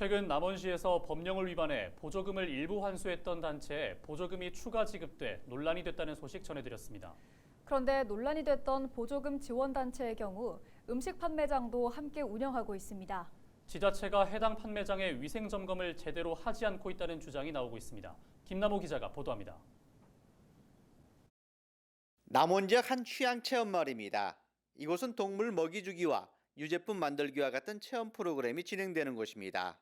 최근 남원시에서 법령을 위반해 보조금을 일부 환수했던 단체에 보조금이 추가 지급돼 논란이 됐다는 소식 전해드렸습니다. 그런데 논란이 됐던 보조금 지원 단체의 경우 음식 판매장도 함께 운영하고 있습니다. 지자체가 해당 판매장의 위생 점검을 제대로 하지 않고 있다는 주장이 나오고 있습니다. 김남호 기자가 보도합니다. 남원 지역 한 취향 체험 마을입니다. 이곳은 동물 먹이 주기와 유제품 만들기와 같은 체험 프로그램이 진행되는 곳입니다.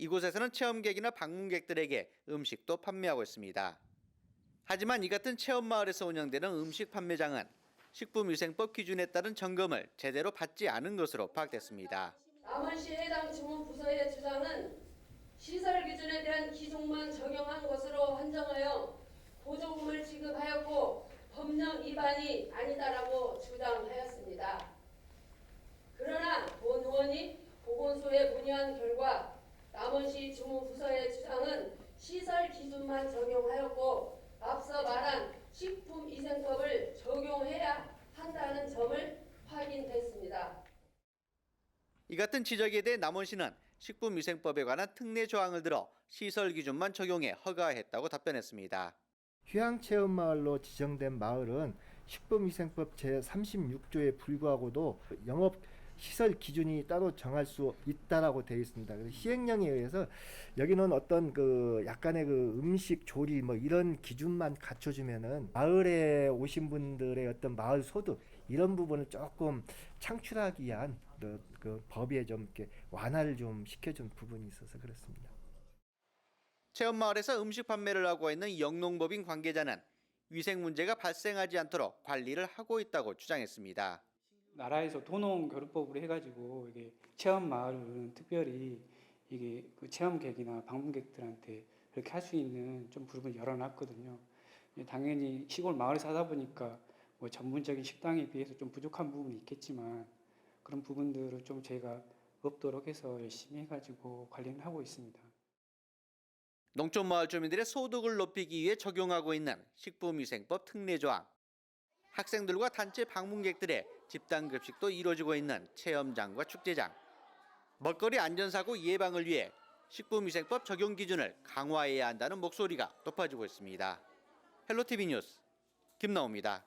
이곳에서는 체험객이나 방문객들에게 음식도 판매하고 있습니다. 하지만 이 같은 체험 마을에서 운영되는 음식 판매장은 식품위생법 기준에 따른 점검을 제대로 받지 않은 것으로 파악됐습니다. 남원시 해당 주문 부서의 주장은 시설 기준에 대한 기준만 적용한 것으로 한정하여 보조금을 지급하였고 법령 위반이 아니다라고 주장하였습니다. 그러나 본 의원이 보건소에 문의한 결과 남원시 주문 부서의 주장은 시설 기준만 적용하였고 앞서 말한 식품위생법을 적용해야 한다는 점을 확인했습니다. 이 같은 지적에 대해 남원시는 식품위생법에 관한 특례 조항을 들어 시설 기준만 적용해 허가했다고 답변했습니다. 휴양체험마을로 지정된 마을은 식품위생법 제36조에 불구하고도 영업 시설 기준이 따로 정할 수 있다라고 되어 있습니다. 그래서 시행령에 의해서 여기는 어떤 그 약간의 그 음식 조리 뭐 이런 기준만 갖춰주면은 마을에 오신 분들의 어떤 마을 소득 이런 부분을 조금 창출하기 위한 그, 그 법에 좀 이렇게 완화를 좀 시켜준 부분이 있어서 그렇습니다. 체험마을에서 음식 판매를 하고 있는 영농법인 관계자는 위생 문제가 발생하지 않도록 관리를 하고 있다고 주장했습니다. 나라에서 도농 교류법으로 해가지고 이게 체험 마을은 특별히 이게 그 체험객이나 방문객들한테 그렇게 할 수 있는 좀 부분을 열어놨거든요. 예, 당연히 시골 마을에 사다 보니까 뭐 전문적인 식당에 비해서 좀 부족한 부분이 있겠지만 그런 부분들을 좀 저희가 없도록 해서 열심히 해가지고 관리를 하고 있습니다. 농촌마을 주민들의 소득을 높이기 위해 적용하고 있는 식품위생법 특례 조항. 학생들과 단체 방문객들의 집단 급식도 이루어지고 있는 체험장과 축제장. 먹거리 안전사고 예방을 위해 식품위생법 적용 기준을 강화해야 한다는 목소리가 높아지고 있습니다. 헬로티비 뉴스 김나옵니다.